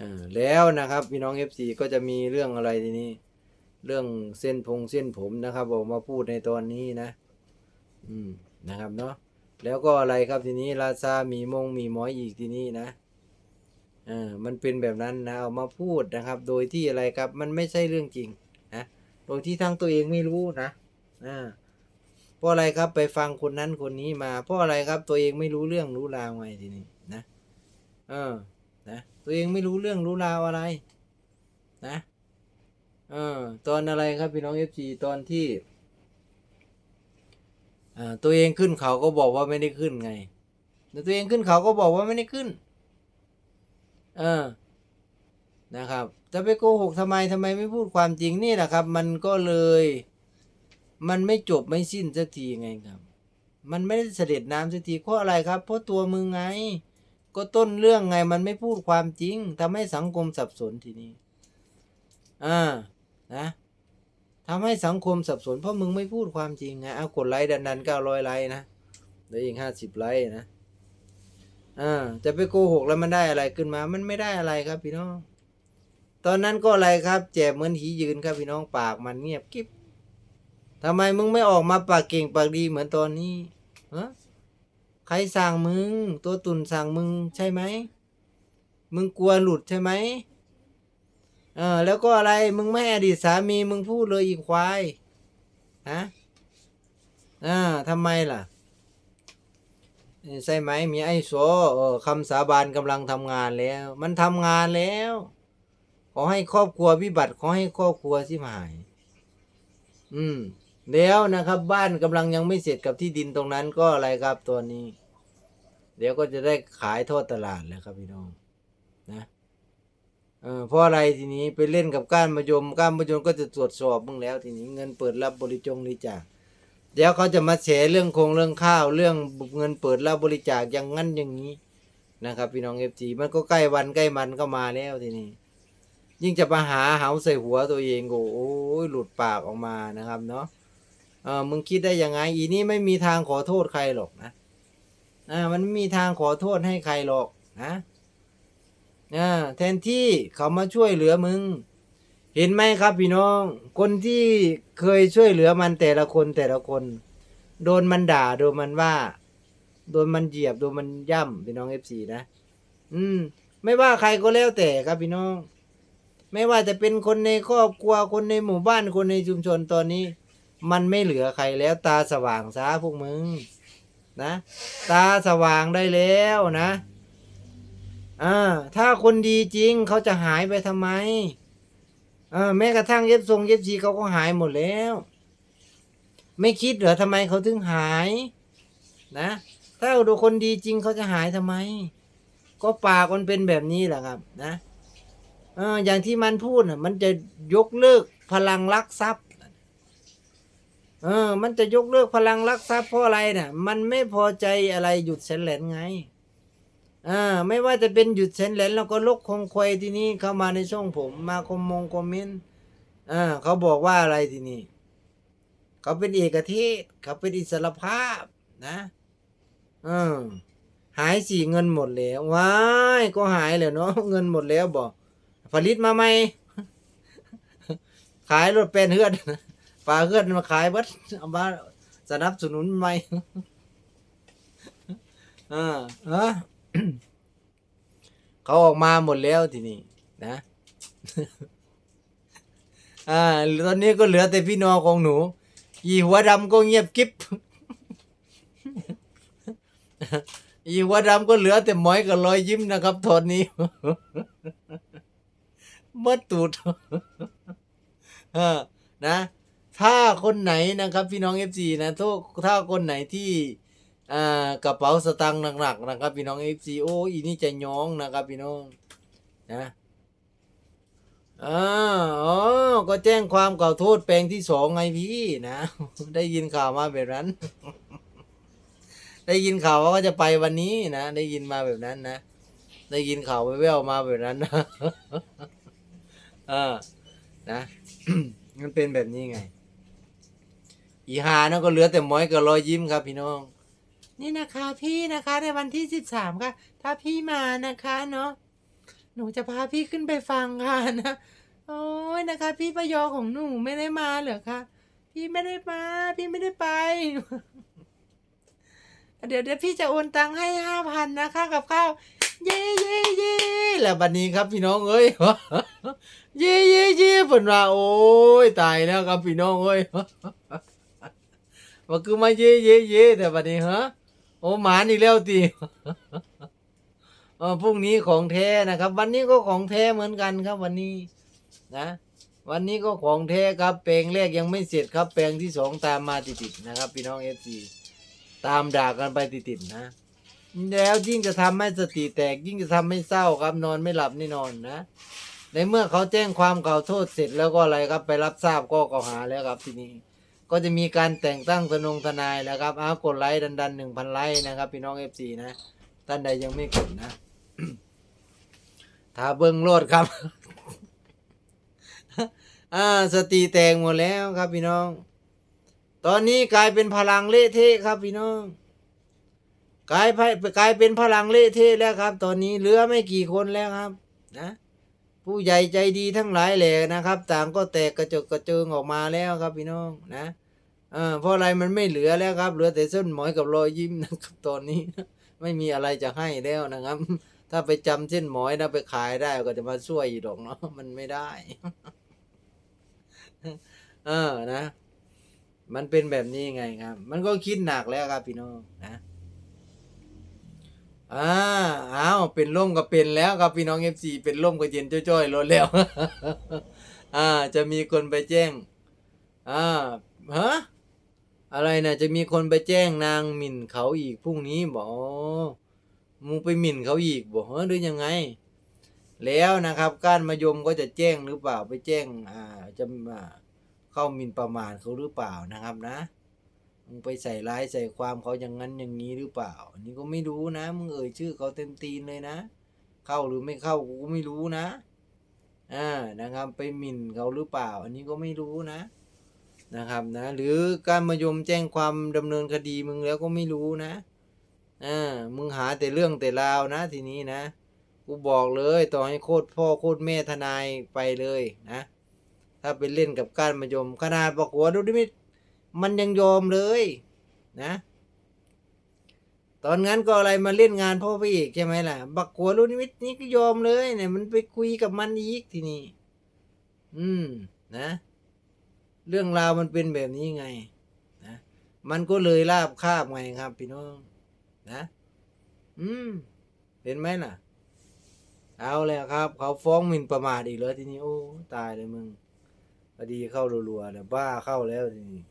อแล้วนะครับพี่น้อง FC ก็จะมีเรื่องอะไรทีนี้ เรื่องเส้นพงเส้นผมนะครับออกมาพูดในตอนนี้นะ อืมนะครับเนาะแล้วก็อะไรครับทีนี้ราซามีมงมีหมอยอีกทีนี้นะเออมันเป็นแบบนั้นนะเอามาพูดนะครับ โดยที่อะไรครับ มันไม่ใช่เรื่องจริงนะโดยที่ทั้งตัวเองไม่รู้นะอ่าเพราะอะไรครับไปฟังคนนั้นคนนี้มา เพราะอะไรครับตัวเองไม่รู้เรื่องรู้ราวไงทีนี้นะเออ นะตัวเองไม่รู้เรื่องรู้ราวอะไร นะเออตอนอะไรครับพี่น้องเอฟซีตอนที่อ่าตัวเองขึ้นเขาก็บอกว่าไม่ได้ขึ้นไงแต่ตัวเองขึ้นเขาก็บอกว่าไม่ได้ขึ้น เออนะครับจะไปโกหกทำไมทำไมไม่พูดความจริงนี่แหละครับ มันก็เลย มันไม่จบไม่สิ้นสักทีไงครับ มันไม่ได้เสด็จน้ำสักทีเพราะอะไรครับ เพราะตัวมึงไง ก็ต้นเรื่องไงมันไม่พูดความจริงทำให้สังคมสับสนทีนี้อ่านะทำให้สังคมสับสนเพราะมึงไม่พูดความจริงไงเอากดไลค์ดันดันเก้าร้อยไลค์นะเหลืออีกห้าสิบไลค์นะอ่าจะไปโกหกแล้วมันได้อะไรขึ้นมา มันไม่ได้อะไรครับพี่น้อง ตอนนั้นก็อะไรครับแจบเหมือนหียืนครับพี่น้องปากมันเงียบกิ๊บทำไมมึงไม่ออกมาปากเก่งปากดีเหมือนตอนนี้ฮะ ใครสั่งมึง ตัวตุ่นสั่งมึงใช่ไหม มึงกลัวหลุดใช่ไหมเออแล้วก็อะไรมึงไม่อดีตสามีมึงพูดเลยอีกควายฮะอ่าทำไมล่ะใช่ไหมมีไอ้โซเออคำสาบานกำลังทำงานแล้ว มันทำงานแล้ว ขอให้ครอบครัววิบัติขอให้ครอบครัวสิหาย อืม แล้วนะครับ บ้านกำลังยังไม่เสร็จกับที่ดินตรงนั้นก็อะไรครับตัวนี้ เดี๋ยวก็จะได้ขายทอดตลาดแล้วครับพี่น้องนะเออเพราะอะไรทีนี้ไปเล่นกับก้านมะยมก้านมะยมก็จะตรวจสอบมึงแล้ว ทีนี้เงินเปิดรับบริจงบริจาคเดี๋ยวเขาจะมาแฉเรื่องโครงเรื่องข้าวเรื่องเงินเปิดรับบริจาคอย่างงั้นอย่างนี้นะครับ พี่น้องเอฟจีมันก็ใกล้วันใกล้มันก็มาแล้วทีนี้ ยิ่งจะมาหาเหาใส่หัวตัวเองโอ้ยหลุดปากออกมานะครับเนาะ เออมึงคิดได้ยังไง อีนี่ไม่มีทางขอโทษใครหรอกนะอ่ามันไม่มีทางขอโทษให้ใครหรอกนะอ่าแทนที่เขามาช่วยเหลือมึง เห็นไหมครับพี่น้อง คนที่เคยช่วยเหลือมันแต่ละคนแต่ละคน โดนมันด่าโดนมันว่า โดนมันเหยียบโดนมันย่ำพี่น้องเอฟซีนะ อืม ไม่ว่าใครก็แล้วแต่ครับพี่น้อง ไม่ว่าจะเป็นคนในครอบครัวคนในหมู่บ้านคนในชุมชนตอนนี้ มันไม่เหลือใครแล้วตาสว่างซะพวกมึงนะ ตาสว่างได้แล้วนะอ่าถ้าคนดีจริงเขาจะหายไปทำไมอ่าแม้กระทั่งเย็บทรงเย็บชีเขาก็หายหมดแล้ว ไม่คิดเหรอทำไมเขาถึงหาย นะ ถ้าดูคนดีจริงเขาจะหายทำไม ก็ปากมันเป็นแบบนี้แหละครับ นะอออย่างที่มันพูดน่ะ มันจะยกเลิกพลังลักทรัพย์ เออ มันจะยกเลิกพลังลักทรัพย์เพราะอะไรเนี่ยมันไม่พอใจอะไรหยุดเสนแหลนไงอ่าไม่ว่าจะเป็นหยุดเซนแหลนแล้วก็ลกคงควยที่นี่เข้ามาในช่องผมมาคอมมงคอมเมนต์อ่าเขาบอกว่าอะไรที่นี้เขาเป็นเอกเทศเขาเป็นอิสรภาพนะอืมหายสี่เงินหมดแล้วว้ายก็หายแล้วเนาะเงินหมดแล้วบอกผลิตมาไหมขายรถเป็นเฮือด ฝาเฮือดมาขายเบัดเอามาสนับสนุนใหม่อ่าเออเขาออกมาหมดแล้วทีนี้นะอ่าตอนนี้ก็เหลือแต่พี่น้องของหนูอีหัวดำก็เงียบกิ๊บอีหัวดำก็เหลือแต่หมอยกับรอยยิ้มนะครับตอนนี้เมื่อตูดนะ ถ้าคนไหนนะครับพี่น้องเอฟซีนะถ้าถ้าคนไหนที่อ่ากระเป๋าสตางค์หนักๆนะครับ พี่น้องเอฟซีโอ้อีนี่จะย้องนะครับ พี่น้องนะอ๋อก็แจ้งความกล่าวโทษแปลงที่สองไงพี่นะ ได้ยินข่าวมาแบบนั้น ได้ยินข่าวว่าจะไปวันนี้นะ ได้ยินมาแบบนั้นนะ ได้ยินข่าวแว่วมาแบบนั้นนะเออนะ มันเป็นแบบนี้ไง อีหานั่นก็เหลือแต่หมอยกับรอยยิ้มครับพี่น้อง นี่นะคะพี่นะคะในวันที่สิบสามค่ะ ถ้าพี่มานะคะเนาะหนูจะพาพี่ขึ้นไปฟังค่ะนะโอ้ยนะคะ พี่ประยอของหนูไม่ได้มาเหรอคะพี่ไม่ได้มา พี่ไม่ได้ไป เดี๋ยวเดี๋ยวพี่จะโอนตังค์ให้ห้าพันนะคะ กับข้าวเย่เย่เย่แล้วบัดนี้ครับพี่น้องเอ้ยเย่เย่เย่เพิ่นว่าโอ้ยตายแล้วครับพี่น้องเอ้ย ว่าคือมาเย่เย่เย่แต่บัดนี้ฮะโอ้หมานอีกแล้วตีพรุ่งนี้ของแท้นะครับ วันนี้ก็ของแท้เหมือนกันครับ วันนี้นะ วันนี้ก็ของแท้ครับ แปลงแรกยังไม่เสร็จครับ แปลงที่สองตามมาติดๆนะครับ พี่น้องเอฟซีตามด่ากันไปติดๆนะ แล้วยิ่งจะทำให้สติแตก ยิ่งจะทำให้เศร้าครับ นอนไม่หลับนี่นอนนะในเมื่อเขาแจ้งความกล่าวโทษเสร็จแล้วก็อะไรครับ ไปรับทราบก็กล่าวหาแล้วครับทีนี้ ก็จะมีการแต่งตั้งทนงทนายแล้วครับเอากดไลค์ดันๆหนึ่งพันไลค์นะครับ พี่น้องเอฟซีนะ ท่านใดยังไม่กดนะถ้าเบิ้งโลดครับ อ่าสติแตกหมดแล้วครับพี่น้อง ตอนนี้กลายเป็นพลังเละเทะครับพี่น้องกลายไปกลายเป็นพลังเละเทะแล้วครับ ตอนนี้เหลือไม่กี่คนแล้วครับ นะ ผู้ใหญ่ใจดีทั้งหลายแหล่นะครับ ต่างก็แตกกระจกกระเจิงออกมาแล้วครับพี่น้องนะ ออเพราะอะไรมันไม่เหลือแล้วครับ เหลือแต่เส้นหมอยกับรอยยิ้มนะครับตอนนี้ ไม่มีอะไรจะให้แล้วนะครับ ถ้าไปจำเส้นหมอยนะไปขายได้ก็จะมาช่วยอยู่ดอกเนาะมันไม่ได้ เออนะ มันเป็นแบบนี้ไงครับ มันก็คิดหนักแล้วครับพี่น้องนะอ่าอ้าวเป็นล่มก็เป็นแล้วครับพี่น้องเอฟซีเป็นล่มก็เย็นจ้อยๆลดแล้วอ่า จะมีคนไปแจ้งอ่าฮะ นะจะมีคนไปแจ้งนางหมิ่นเขาอีกพรุ่งนี้บอกมึงไปหมิ่นเขาอีกบอกเฮ้ยหรือยังไง แล้วนะครับก้านมายมก็จะแจ้งหรือเปล่าไปแจ้งอ่าจะอ่าเข้าหมิ่นประมาทเขาหรือเปล่านะครับนะมึงไปใส่ร้ายใส่ความเขาอย่างนั้นอย่างนี้หรือเปล่า อันนี้ก็ไม่รู้นะมึงเอ่ยชื่อเขาเต็มตีนเลยนะ เข้าหรือไม่เข้ากูก็ไม่รู้นะอ่านะครับ ไปหมิ่นเขาหรือเปล่า อันนี้ก็ไม่รู้นะ นะครับนะหรือการมายมแจ้งความดำเนินคดีมึงแล้วก็ไม่รู้นะอ่ามึงหาแต่เรื่องแต่ราวนะทีนี้นะ กูบอกเลยต่อให้โคตรพ่อโคตรแม่ทนายไปเลยนะ ถ้าไปเล่นกับการมายมขนาดบอกหัวดูดิมิมันยังยอมเลยนะ ตอนนั้นก็อะไรมาเล่นงานพ่อพระเอกใช่ไหมล่ะ บักหัวรุ่นนิมิตนี่ก็ยอมเลยเนี่ยมันไปคุยกับมันอีกทีนี้ อืมนะ เรื่องราวมันเป็นแบบนี้ไงนะมันก็เลยลาบคาบไงครับ พี่น้องนะ อืมเห็นไหมล่ะ เอาแล้วครับ เขาฟ้องหมิ่นประมาทอีกแล้วทีนี้โอ้ตายเลยมึงพอดีเข้ารัวๆเนี่ยบ้าเข้าแล้วทีนี้